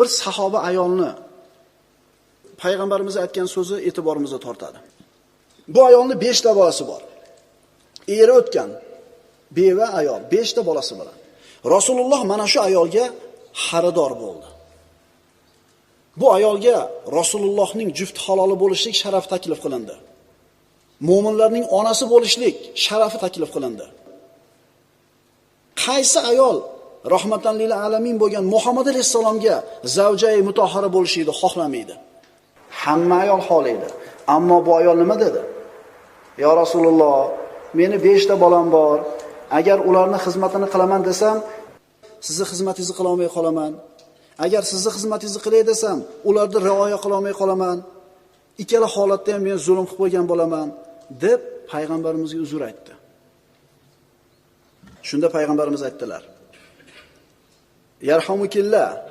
bir sahoba ayolni payg'ambarimiz aytgan so'zi e'tiborimizni tortadi. Bu ayolni 5 ta bolasi bor. Eri o'tgan beva ayol 5 ta bolasi bilan. Rasululloh mana shu ayolga xaridor bo'ldi. Bu ayolga Rasulullohning juft haloli bo'lishlik sharafi taklif qilindi. Mo'minlarning onasi bo'lishlik sharafi taklif qilindi. Qaysi ayol rahmatan lil alamin bo'lgan Muhammad alayhisalomga zavjai mutohhara bo'lishini xohlamaydi? Hamma ayol xohlaydi. Ammo bu ayol nima dedi? Ya Rasululloh, meni 5 ta bolam bor. Agar ularni xizmatini qilaman desam, sizni xizmatingizni qila olmay qolaman. Agar sizni xizmatingizni qilay desam, ularni rioya qila olmay qolaman. Ikkala holatda ham men zulm qilib qo'ygan bo'laman, deb payg'ambarimizga uzr aytdi. Shunda payg'ambarimiz aytdilar: يرحمك الله.